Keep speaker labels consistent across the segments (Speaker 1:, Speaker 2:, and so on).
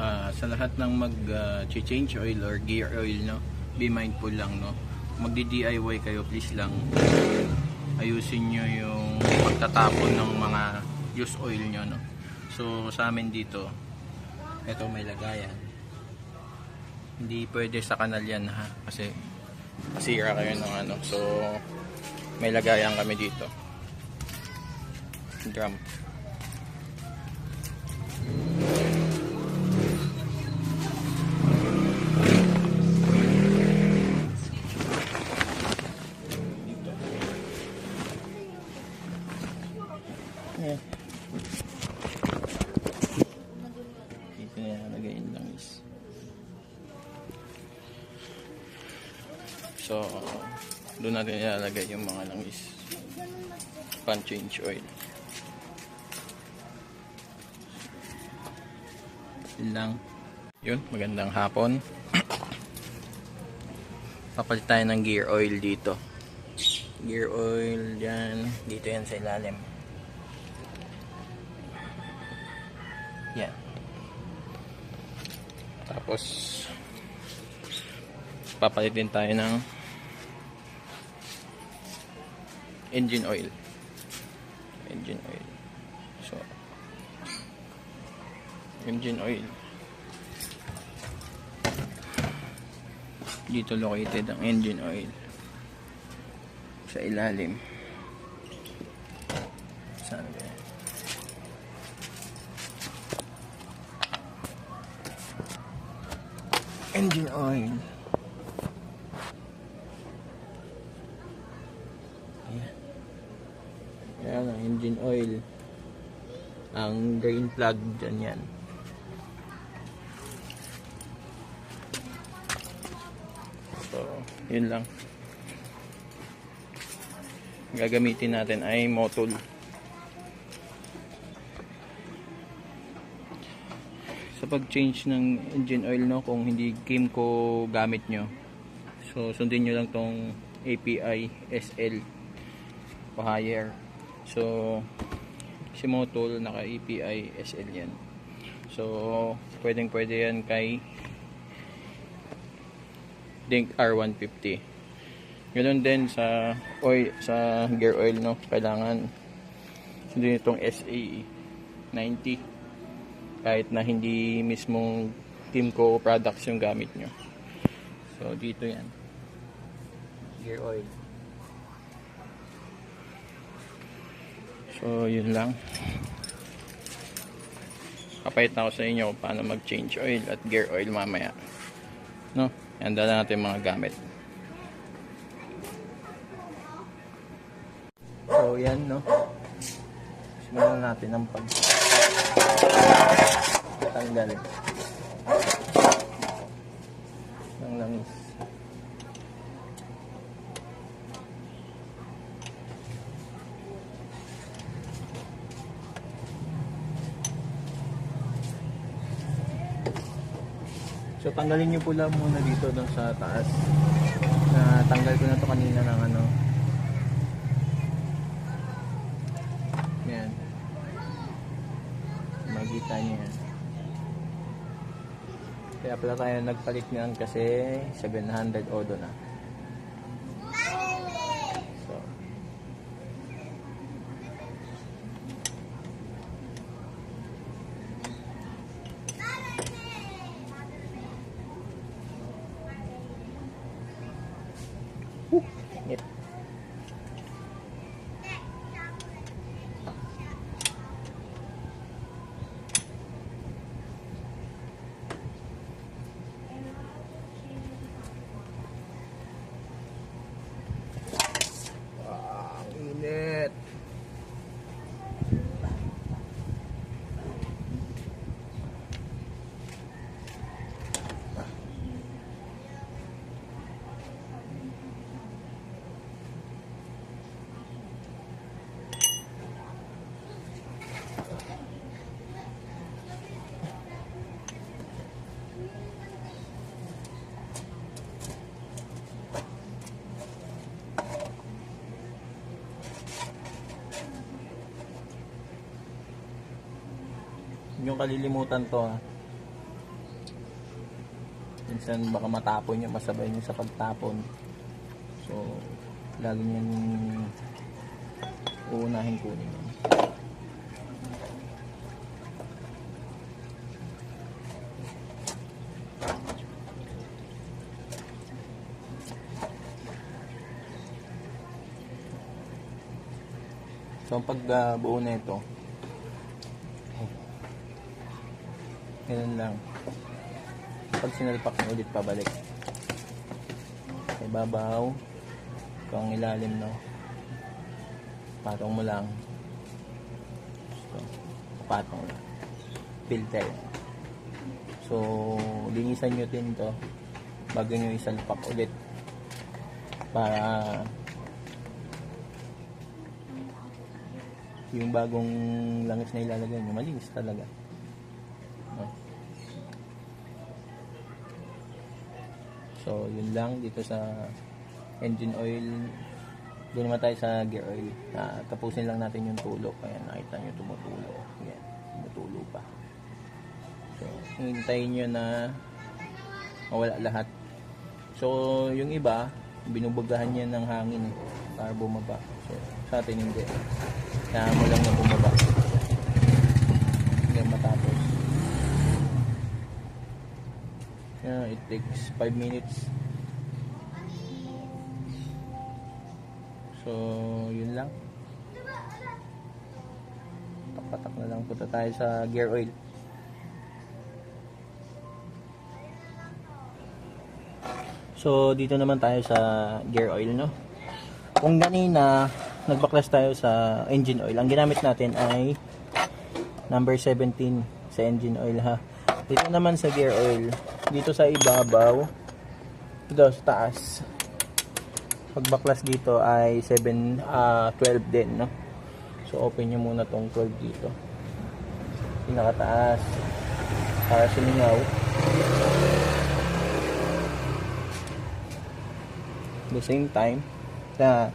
Speaker 1: ah, sa lahat ng mag ah, change oil or gear oil no be mindful lang no. Magdi DIY kayo please lang. Ayusin nyo yung pagtatapon ng mga used oil nyo no. So sa amin dito eto may lagayan. Hindi pwede sa kanal yan ha kasi masira kayo ng ano. So may lagayan kami dito. Drum so doon natin ilalagay yung mga langis. Pan change oil. Lang. Yun magandang hapon. Papalit tayo ng gear oil dito. Gear oil yan. Dito yan sa ilalim. Yan. Tapos papalit din tayo ng engine oil. Engine oil. So engine oil. Dito located ang engine oil. Sa ilalim. Saan ba engine oil Ayan. Ayan ang engine oil. Ang drain plug dyan yan. So, yun lang. Gagamitin natin ay motul. Sa pag-change ng engine oil, no, kung hindi Kimco gamit nyo, so sundin nyo lang tong API SL higher. So, si Motul naka API SL yan. So, pwedeng pwede yan kay Dink R150. Ganun din sa oil, sa gear oil, no? Kailangan sundin itong SAE 90 kahit na hindi mismong Kimco products yung gamit nyo. So, dito yan. Gear oil. So, yun lang. Kapait na ako sa inyo paano mag-change oil at gear oil mamaya. No? Handa na natin mga gamit. So, yan, no? Simulan natin ang pag tanggal ng langis. Tanggalin niyo po lang muna dito doon sa taas. Na tanggal ko na to kanina ng ano. Yan. Magita niyo yan. Kaya pala tayo nagpalit niyan kasi 700 odo na. So. Yep. Ah, ang init. Yung kalilimutan to ha. Minsan baka matapon nyo, masabay nyo sa pagtapon. So, lagi nyo uunahin kunin yun. So, ang pagbuo na ito, ganun lang. Pag sinalpak mo ulit pabalik. Sa ibabaw, kung ilalim no, patong mo lang. So, patong lang. Filter. So, linisan nyo din to bago nyo isalpak ulit para yung bagong langis na ilalagay nyo, malinis talaga. So, yun lang dito sa engine oil. Doon naman tayo sa gear oil. Na, tapusin lang natin yung tulo. Kaya nakita nyo tumutulo. Yan, tumutulo pa. So, hintayin nyo na mawala lahat. So, yung iba, binubagahan niya ng hangin eh, para bumaba. So, sa atin hindi. Kaya mo lang na bumaba. Hanggang matapos. Yeah, it takes 5 minutes. So, yun lang. Patak na lang punta tayo sa gear oil. So, dito naman tayo sa gear oil, no? Kung ganina, nagbaklas tayo sa engine oil, ang ginamit natin ay number 17 sa engine oil, ha? Dito naman sa gear oil, dito sa ibabaw, dito sa taas, pagbaklas dito ay 7, ah 12 din, no? So, open nyo muna tong 12 dito. Pinakataas, para sumingaw. the same time na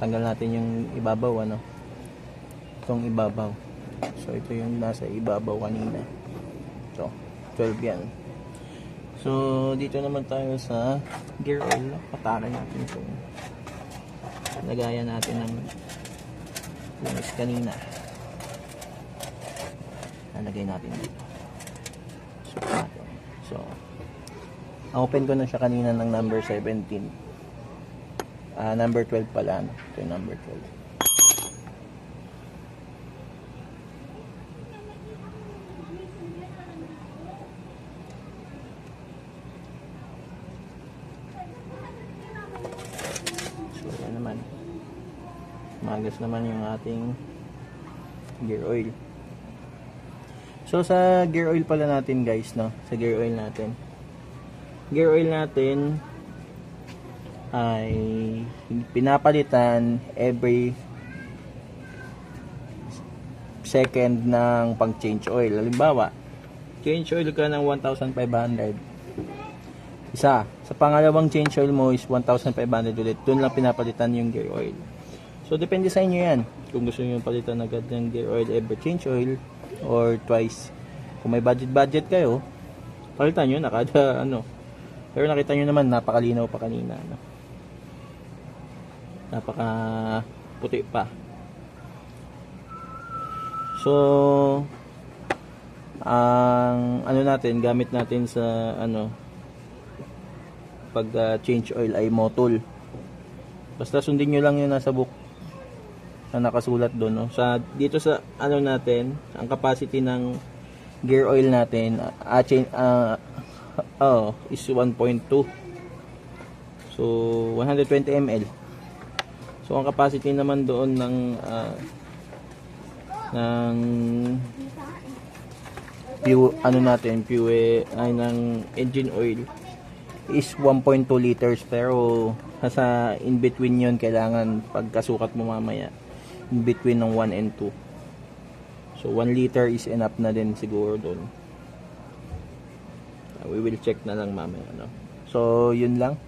Speaker 1: tanggal natin yung ibabaw ano? Itong ibabaw. So ito yung nasa ibabaw kanina. So 12 yan so dito naman tayo sa gear oil patakan natin itong lagayan natin ng lumis kanina lalagay natin dito so, so open ko na siya kanina ng number 17 Ah, number 12 pala. Ito yung number 12. So, yan naman. Naman yung ating gear oil. So, sa gear oil pala natin guys, no? Sa gear oil natin. Gear oil natin, ay pinapalitan every second ng pang change oil. Halimbawa, change oil ka ng 1,500. Isa. Sa pangalawang change oil mo is 1,500 ulit. Doon lang pinapalitan yung gear oil. So, depende sa inyo yan. Kung gusto nyo palitan agad ng gear oil every change oil or twice. Kung may budget-budget kayo, palitan nyo na kada ano. Pero nakita nyo naman, napakalinaw pa kanina. No? napaka puti pa so ang ano natin gamit natin sa ano pag uh, change oil ay motol basta sundin nyo lang yung nasa book na nakasulat doon no? sa dito sa ano natin ang capacity ng gear oil natin uh, change, uh, oh, is 1.2 so 120 ml So ang capacity naman doon ng uh, ng fuel ano natin fuel ay ng engine oil is 1.2 liters. Pero nasa in between yon kailangan pagkasukat mo mamaya between ng 1 and 2 so 1 liter is enough na din siguro doon uh, we will check na lang mamaya no so yun lang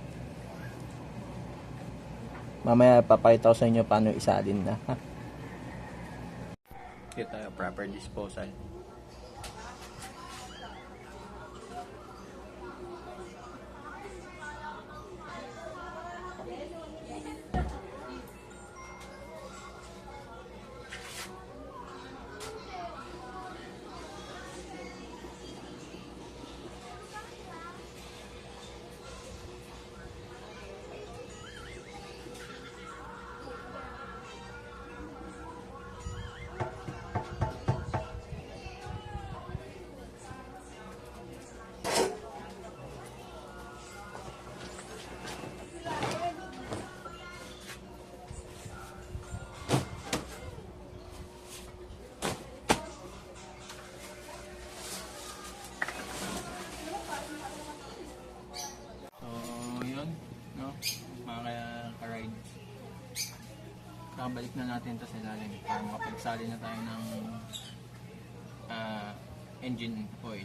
Speaker 1: Mamaya papakita ko sa inyo paano isalin na. Ha? Ito tayo, proper disposal. Babalik na natin to sa ilalim para makapagsali na tayo ng ah, engine oil.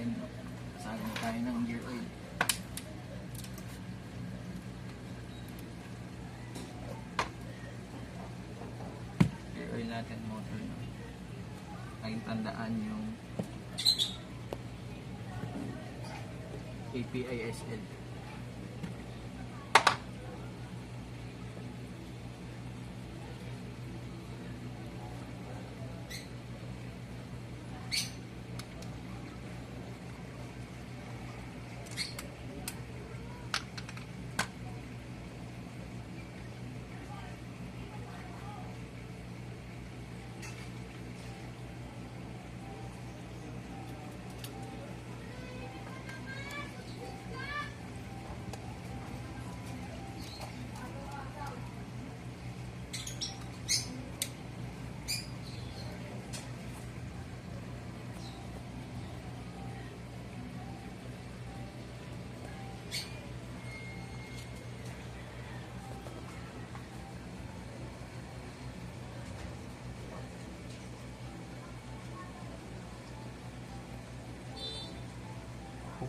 Speaker 1: Natin. Kasali na tayo ng gear oil. Gear oil natin, motor. No? Laging tandaan yung APISL.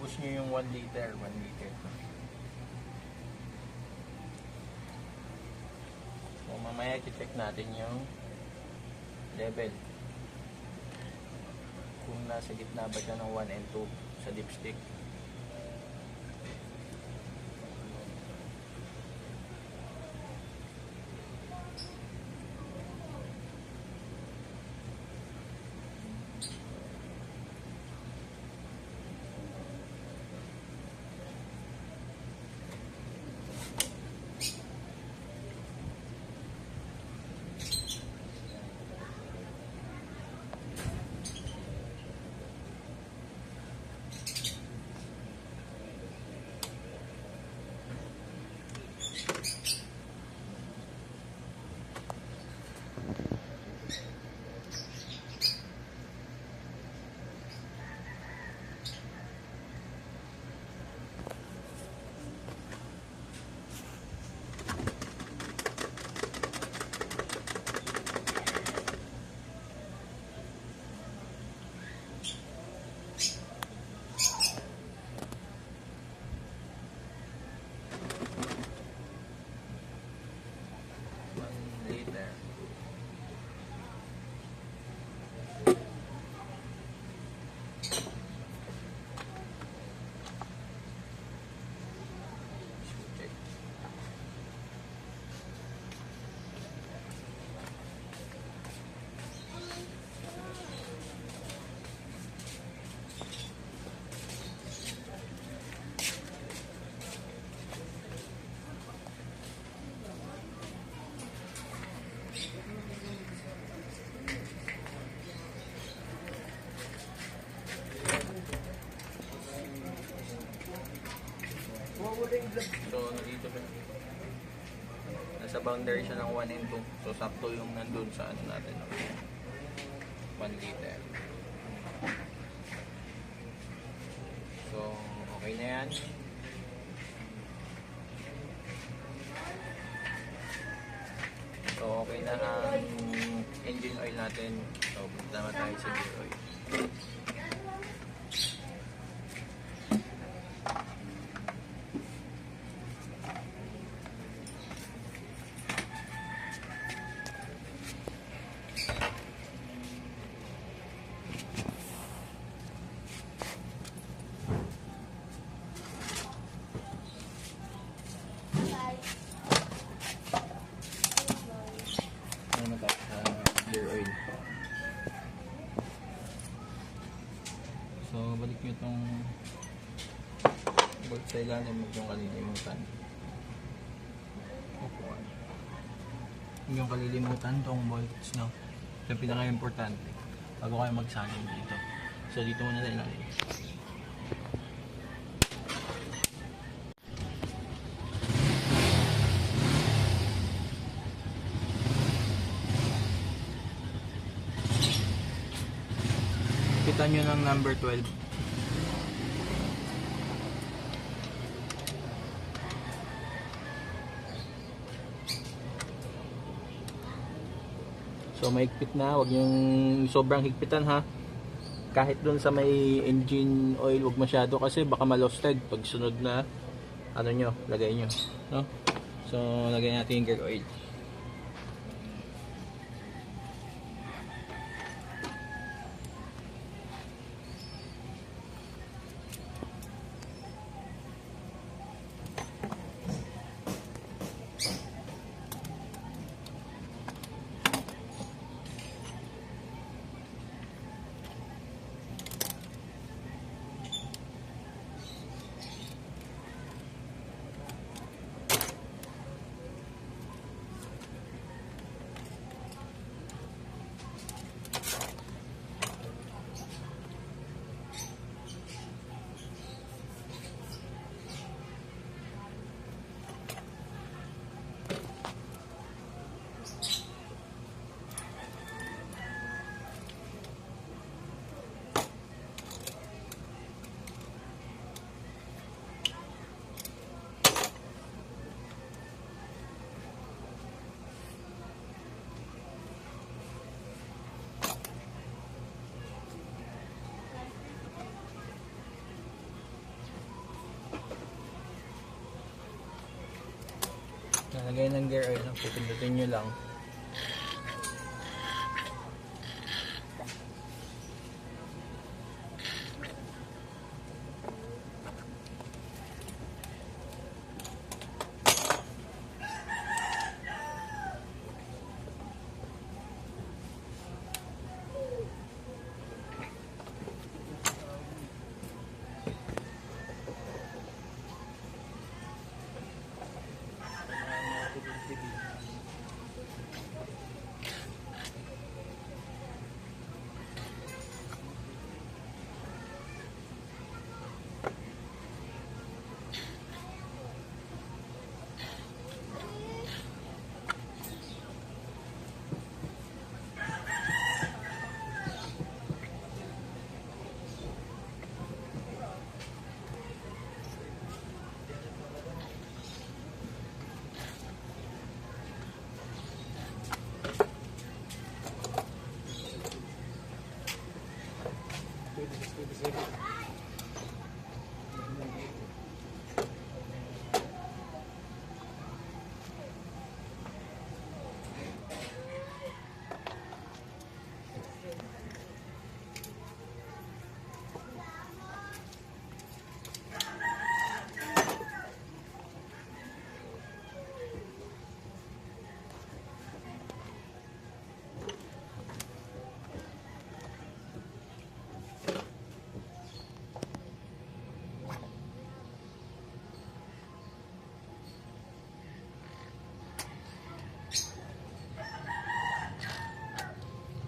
Speaker 1: Focus nyo yung 1 liter, 1 liter. So, mamaya check natin yung level. Kung nasa gitna ba siya ng 1 and 2 sa dipstick. Nasa boundary siya ng 1 and 2. So, sakto yung nandun sa ano natin. 1 liter. So, okay na yan. So, okay na ang engine oil natin. So, punta naman tayo sa gear oil. Ano na tayo sa gear oil. So, balik nyo itong bolt sa ilalim huwag yung kalilimutan. Upuan. Yung kalilimutan itong bolts, no? Yung pinaka-importante bago kayo magsalin dito. So, dito muna sa ilalim. Kita nyo ng number 12. So maigpit na, wag yung sobrang higpitan ha. Kahit dun sa may engine oil, wag masyado kasi baka malosted pag sunod na ano nyo, lagay nyo. No? So lagay natin yung gear oil. Nalagay ng gear oil, pupindutin nyo lang.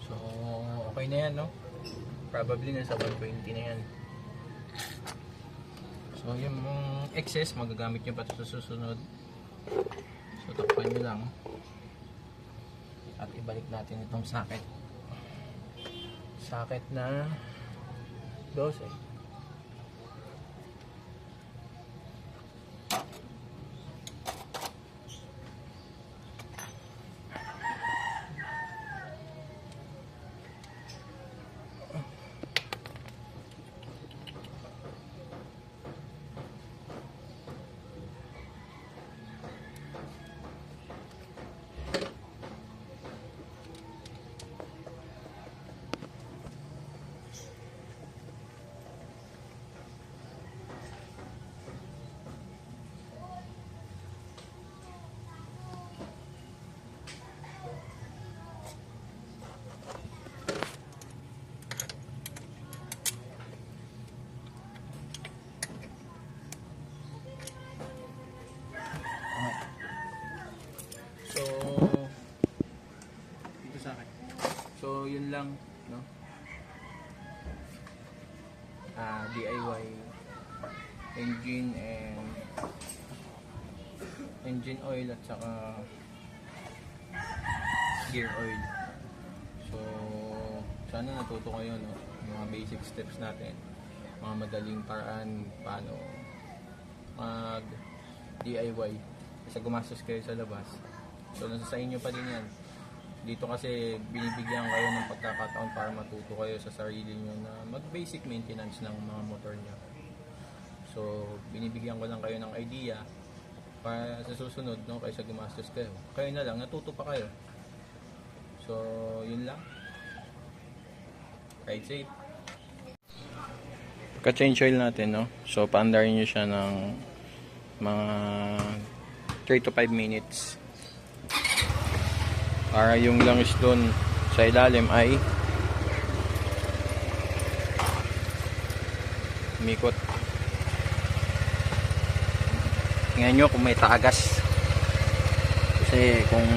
Speaker 1: So, okay na yan, no? Probably nasa 120 na yan. So, yung excess, magagamit nyo pa sa susunod. So, takpan nyo lang. At ibalik natin itong socket. Socket na 12. Yun lang, no? Ah, DIY engine and engine oil at saka gear oil. So, sana natuto kayo, no? Mga basic steps natin. Mga madaling paraan paano mag DIY kasi gumastos kayo sa labas so nasa sa inyo pa din yan dito kasi binibigyan kayo ng pagkakataon para matuto kayo sa sarili nyo na mag basic maintenance ng mga motor nyo. So binibigyan ko lang kayo ng idea para sa susunod no kaysa gumastos kayo. Kayo na lang natuto pa kayo. So yun lang. Ride safe. Ka-change oil natin, no? So, paandarin nyo siya ng mga 3 to 5 minutes. Para yung langis doon sa ilalim ay mikot. Tingnan nyo kung may tagas. Kasi kung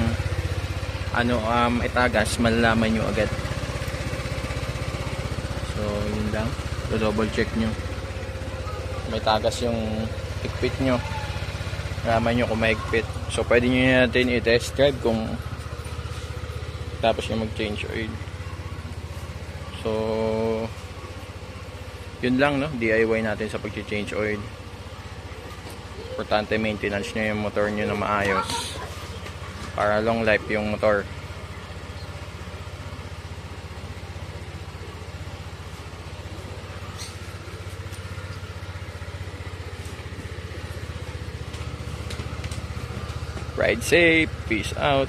Speaker 1: ano um, may tagas, malalaman nyo agad. So, yun lang. So, double check nyo. May tagas yung higpit nyo. Malaman nyo kung may higpit. So, pwede nyo natin i-test drive kung tapos nyo mag-change oil. So, yun lang, no? DIY natin sa pag-change oil. Importante maintenance nyo yung motor nyo na maayos. Para long life yung motor. Ride safe. Peace out.